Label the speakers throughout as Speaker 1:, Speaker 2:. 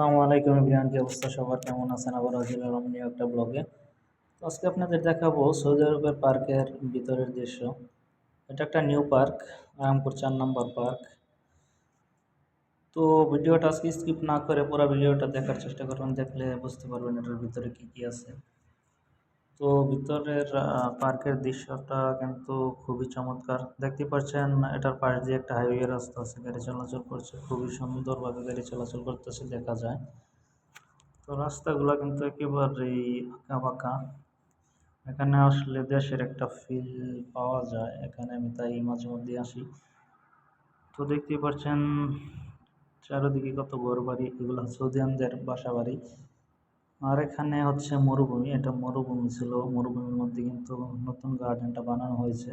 Speaker 1: আসসালামু আলাইকুম ইব্রাহিম কি অবস্থা? সবার কেমন আছেন? আবার আজিল আলম একটা ব্লগে। তো আজকে আপনাদের দেখাবো সৌদি আরবের পার্কের ভিতরের দৃশ্য। এটা একটা নিউ পার্ক আরামপুর চার নম্বর পার্ক। তো ভিডিওটা আজকে স্কিপ না করে পুরো ভিডিওটা দেখার চেষ্টা করবেন, দেখলে বুঝতে পারবেন এটার ভিতরে কী কী আছে। তো ভিতরের পার্কের দৃশ্যটা কিন্তু খুবই চমৎকার। দেখতে পাচ্ছেন, এটার পাশ দিয়ে একটা হাইওয়ে রাস্তা আছে, গাড়ি চলাচল করছে, খুবই সুন্দরভাবে গাড়ি চলাচল করতেছে, দেখা যায়। তো রাস্তাগুলো কিন্তু একেবারেই আঁকা বাঁকা এখানে আসলে দেশের একটা ফিল পাওয়া যায়, এখানে আমি তাই মাঝে মধ্যে আসি। তো দেখতেই পাচ্ছেন, চারিদিকে কত ঘর বাড়ি এগুলো সৌদিয়ানদের বাসা বাড়ি আর এখানে হচ্ছে মরুভূমি, এটা মরুভূমি ছিল। মরুভূমির মধ্যে কিন্তু নতুন গার্ডেনটা বানানো হয়েছে।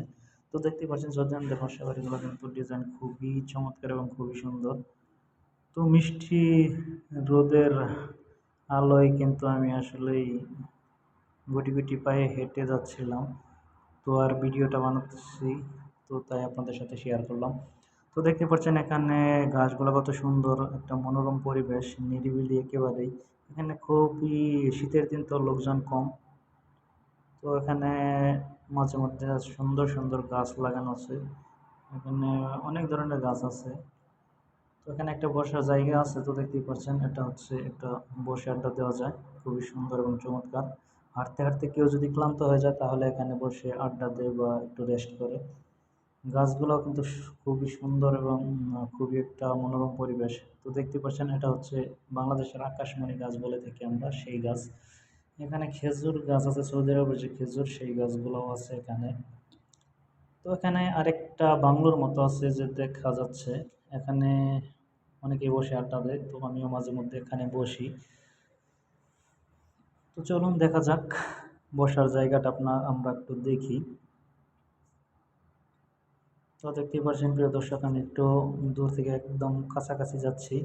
Speaker 1: তো দেখতে পাচ্ছেন সজ্জানদের বাসা বাড়িগুলো কিন্তু ডিজাইন খুবই চমৎকার এবং খুবই সুন্দর। তো মিষ্টি রোদের আলোয় কিন্তু আমি আসলেই গুটি গুটি পায়ে হেঁটে যাচ্ছিলাম। তো আর ভিডিওটা বানাতেছি, তো তাই আপনাদের সাথে শেয়ার করলাম। তো দেখতে পাচ্ছেন এখানে গাছগুলো কত সুন্দর, একটা মনোরম পরিবেশ, নিরিবিলি একেবারেই। এখানে খুবই শীতের দিন তো লোকজন কম। তো এখানে মাঝে মধ্যে সুন্দর সুন্দর গাছ লাগানো আছে। এখানে অনেক ধরনের গাছ আছে। তো এখানে একটা বসার জায়গা আছে তো দেখতেই পাচ্ছেন, এটা হচ্ছে একটা বসে আড্ডা দেওয়া যায়। খুবই সুন্দর এবং চমৎকার। হাঁটতে হাঁটতে কেউ যদি ক্লান্ত হয়ে যায় তাহলে এখানে বসে আড্ডা দেয় বা একটু রেস্ট করে। গাছগুলো কিন্তু খুবই সুন্দর এবং খুবই একটা মনোরম পরিবেশ। তো দেখতে পাচ্ছেন এটা হচ্ছে বাংলাদেশের আকাশমণি গাছ বলে থাকি আমরা, সেই গাছ। এখানে খেজুর গাছ আছে, সৌদি আরবের যে খেজুর, সেই গাছগুলোও আছে এখানে। তো এখানে আরেকটা বাংলোর মতো আছে যে দেখা যাচ্ছে। এখানে অনেকে বসে আড্ডা দেয়, তো আমিও মাঝে মধ্যে এখানে বসি। তো চলুন দেখা যাক, বসার জায়গাটা আপনার আমরা একটু দেখি। তো দেখতেই পাচ্ছেন প্রিয় দর্শক, আমি একটু দূর থেকে একদম কাছাকাছি যাচ্ছি।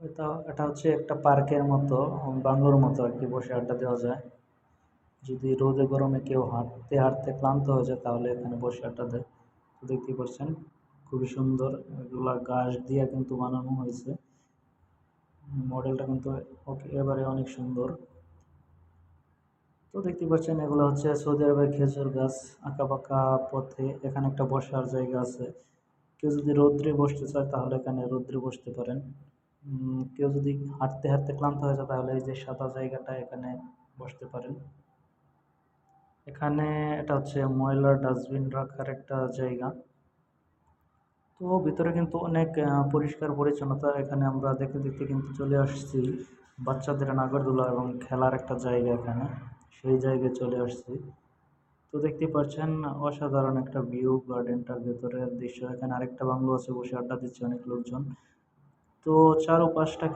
Speaker 1: এটা এটা হচ্ছে একটা পার্কের মতো, বাংলোর মতো আর কি, বসে আড্ডা দেওয়া যায়। যদি রোদে গরমে কেউ হাঁটতে হাঁটতে ক্লান্ত হয়ে যায়, তাহলে এখানে বসে আড্ডা দেয়। তো দেখতেই পাচ্ছেন, খুবই সুন্দর এগুলা গাছ দিয়ে কিন্তু বানানো হয়েছে। মডেলটা কিন্তু এবারে অনেক সুন্দর। তো দেখতে পাচ্ছেন এগুলো হচ্ছে সৌদি আরবের খেজুর গাছ আঁকা পাকা পথে এখানে একটা বসার জায়গা আছে। কেউ যদি রৌদ্রে বসতে চায় তাহলে এখানে রৌদ্রে বসতে পারেন। কেউ যদি হাঁটতে হাঁটতে ক্লান্ত হয়ে যায় তাহলে এই যে সাদা জায়গাটা এখানে বসতে পারেন। এখানে এটা হচ্ছে ময়লার ডাস্টবিন রাখার একটা জায়গা। তো ভিতরে কিন্তু অনেক পরিষ্কার পরিচ্ছন্নতা। এখানে আমরা দেখতে দেখতে কিন্তু চলে আসছি বাচ্চাদের নাগরদোলা এবং খেলার একটা জায়গা এখানে। সেই জায়গায় চলে আসছি। তো দেখতে পাচ্ছেন, অসাধারণ একটা ভিউ গার্ডেনটার ভেতরের দৃশ্য। এখানে আরেকটা বাংলো আছে, বসে আড্ডা দিচ্ছে অনেক লোকজন। তো চারোপাশটা